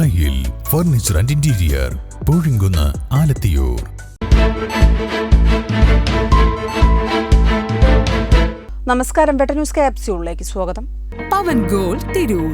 ദായിൽ furniture and interior Poozhinkunnu Alathiyur. നമസ്കാരം better news ക്യാപ്സ്യൂളിലേക്ക് സ്വാഗതം. പവൻ ഗോൾ തിരൂർ.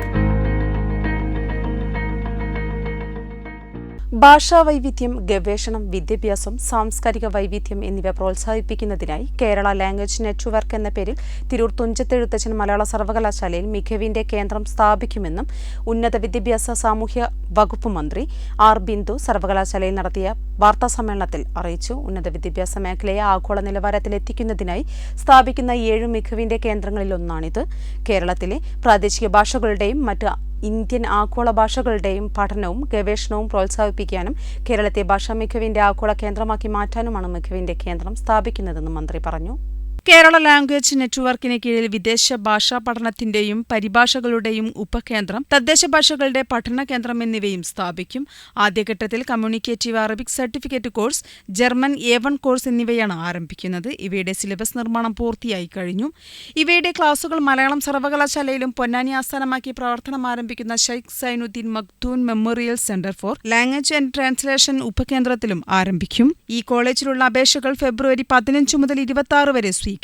ഭാഷാ വൈവിധ്യം ഗവേഷണം വിദ്യാഭ്യാസം സാംസ്കാരിക വൈവിധ്യം എന്നിവ പ്രോത്സാഹിപ്പിക്കുന്നതിനായി കേരള ലാംഗ്വേജ് നെറ്റ്വർക്ക് എന്ന പേരിൽ തിരൂർ തുഞ്ചത്തെഴുത്തച്ഛൻ മലയാള സർവകലാശാലയിൽ മികവിന്റെ കേന്ദ്രം സ്ഥാപിക്കുമെന്നും ഉന്നത വിദ്യാഭ്യാസ സാമൂഹ്യ വകുപ്പ് മന്ത്രി ആർ ബിന്ദു സർവകലാശാലയിൽ നടത്തിയ വാർത്താസമ്മേളനത്തിൽ അറിയിച്ചു. ഉന്നത വിദ്യാഭ്യാസ മേഖലയെ ആഗോള നിലവാരത്തിലെത്തിക്കുന്നതിനായി സ്ഥാപിക്കുന്ന ഏഴ് മികവിന്റെ കേന്ദ്രങ്ങളിലൊന്നാണിത് കേരളത്തിലെ പ്രാദേശിക ഭാഷകളുടെയും മറ്റ് ഇന്ത്യൻ ആഗോള ഭാഷകളുടെയും പഠനവും ഗവേഷണവും പ്രോത്സാഹിപ്പിക്കാനും കേരളത്തെ ഭാഷാ മികവിന്റെ ആഗോള കേന്ദ്രമാക്കി മാറ്റാനുമാണ് മികവിന്റെ കേന്ദ്രം സ്ഥാപിക്കുന്നതെന്ന് മന്ത്രി പറഞ്ഞു. കേരള ലാംഗ്വേജ് നെറ്റ്വർക്കിന് കീഴിൽ വിദേശ ഭാഷാ പഠനത്തിന്റെയും പരിഭാഷകളുടെയും ഉപകേന്ദ്രം തദ്ദേശ ഭാഷകളുടെ പഠന കേന്ദ്രം എന്നിവയും സ്ഥാപിക്കും. ആദ്യഘട്ടത്തിൽ communicative Arabic certificate course German A one course എന്നിവയാണ് ആരംഭിക്കുന്നത്. ഇവയുടെ സിലബസ് നിർമ്മാണം പൂർത്തിയായി കഴിഞ്ഞു. ഇവയുടെ ക്ലാസുകൾ മലയാളം സർവകലാശാലയിലും പൊന്നാനി ആസ്ഥാനമാക്കി പ്രവർത്തനം ആരംഭിക്കുന്ന Sheikh Zainuddin Makhdoom memorial centre for language and translation ഉപകേന്ദ്രത്തിലും ആരംഭിക്കും. ഈ കോളേജിലുള്ള അപേക്ഷകൾ ഫെബ്രുവരി പതിനഞ്ച് മുതൽ ഇരുപത്തി വരെ സ്വീകരിക്കും.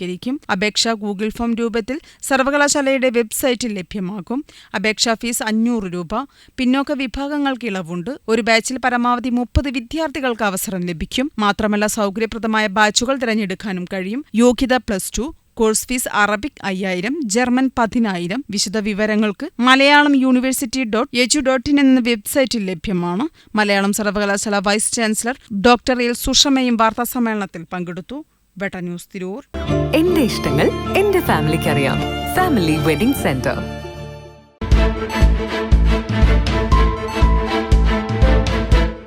അപേക്ഷ ഗൂഗിൾ ഫോം രൂപത്തിൽ സർവകലാശാലയുടെ വെബ്സൈറ്റിൽ ലഭ്യമാകും. അപേക്ഷാ ഫീസ് അഞ്ഞൂറ് രൂപ. പിന്നോക്ക വിഭാഗങ്ങൾക്ക് ഇളവുണ്ട്. ഒരു ബാച്ചിൽ പരമാവധി മുപ്പത് വിദ്യാർത്ഥികൾക്ക് അവസരം ലഭിക്കും. മാത്രമല്ല സൗകര്യപ്രദമായ ബാച്ചുകൾ തിരഞ്ഞെടുക്കാനും കഴിയും. യോഗ്യത plus two. Course fees Arabic അയ്യായിരം. ജർമ്മൻ പതിനായിരം. വിശദ വിവരങ്ങൾക്ക് Malayalam university dot edu dot in എന്ന വെബ്സൈറ്റിൽ ലഭ്യമാണ്. മലയാളം സർവകലാശാല വൈസ് ചാൻസലർ ഡോക്ടർ എൽ സുഷമയും വാർത്താസമ്മേളനത്തിൽ പങ്കെടുത്തു. ബെട്ട ന്യൂസ് തിരൂർ എന്റെ ഇഷ്ടങ്ങൾ എന്റെ ഫാമിലിക്ക് അറിയാം ഫാമിലി വെഡിംഗ് സെന്റർ